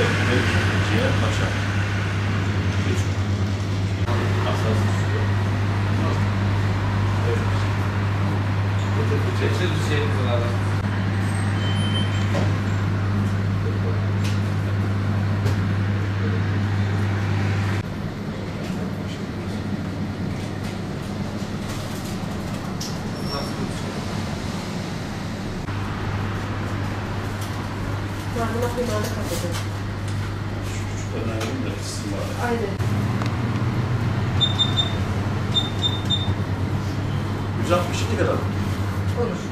Evet, mevkiciye paşa. Üç. Asasız suyu. Evet. Geçir bir şey kılarız. Yardıma kıymana kapatın. Önemli de kısım var. Aynen. 162 lira. Olur.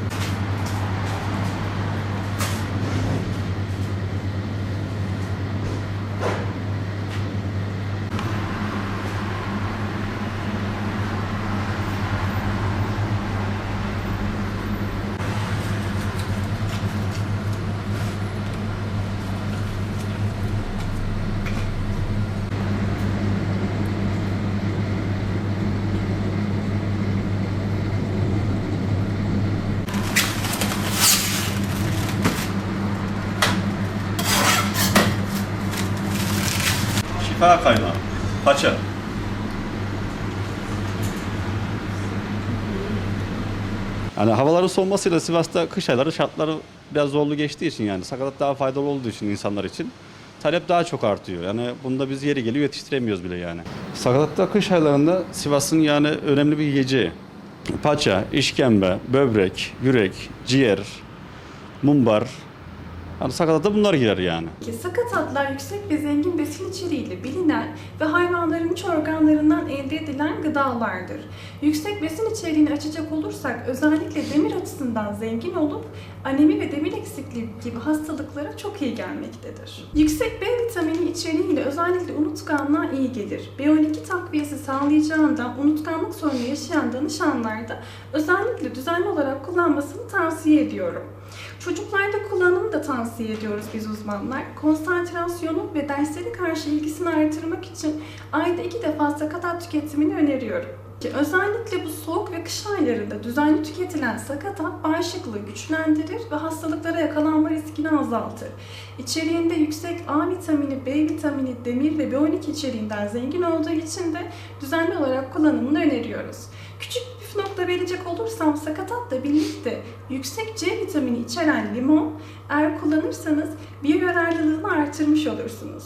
Şifa kaynağı. Paça. Yani havaların soğumasıyla Sivas'ta kış ayları şartları biraz zorlu geçtiği için yani sakatat daha faydalı olduğu için insanlar için talep daha çok artıyor. Yani bunda biz yeri geliyor yetiştiremiyoruz bile yani. Sakatatta kış aylarında Sivas'ın yani önemli bir yiyeceği. Paça, işkembe, böbrek, yürek, ciğer, mumbar. Yani sakatatta bunlar girer yani. Sakatatlar yüksek ve zengin besin içeriğiyle bilinen ve hayvanların iç organlarından elde edilen gıdalardır. Yüksek besin içeriğini açacak olursak özellikle demir açısından zengin olup anemi ve demir eksikliği gibi hastalıklara çok iyi gelmektedir. Yüksek B vitamini içeriğiyle özellikle unutkanlığa iyi gelir. B12 takviyesi sağlayacağından unutkanlık sorunu yaşayan danışanlarda özellikle düzenli olarak kullanmasını tavsiye ediyorum. Çocuklarda da tavsiye ediyoruz biz uzmanlar. Konsantrasyonu ve derslere karşı ilgisini artırmak için ayda iki defa sakatat tüketimini öneriyorum. Ki özellikle bu soğuk ve kış aylarında düzenli tüketilen sakatat bağışıklığı güçlendirir ve hastalıklara yakalanma riskini azaltır. İçeriğinde yüksek A vitamini, B vitamini, demir ve B12 içeriğinden zengin olduğu için de düzenli olarak kullanımını öneriyoruz. Küçük püf nokta verecek olursam sakatatla birlikte yüksek C vitamini içeren limon eğer kullanırsanız biyoyararlılığını artırmış olursunuz.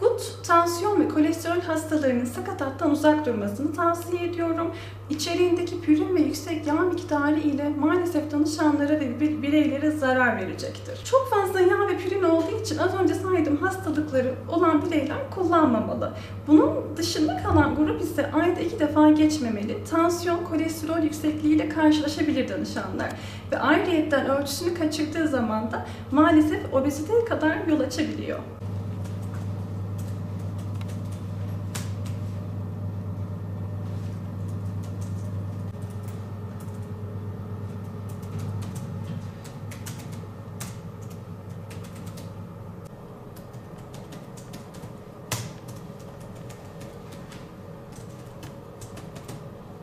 Gut, tansiyon ve kolesterol hastalarının sakatattan uzak durmasını tavsiye ediyorum. İçeriğindeki pürin ve yüksek yağ miktarı ile maalesef danışanlara ve bir- bireylere zarar verecektir. Çok fazla yağ ve pürin olduğu için az önce saydığım hastalıkları olan bireyler kullanmamalı. Bunun dışında kalan grup ise ayda iki defa geçmemeli. Tansiyon, kolesterol yüksekliğiyle karşılaşabilir danışanlar. Ve ayrıyetten ölçüsünü kaçırdığı zaman da maalesef obeziteye kadar yol açabiliyor.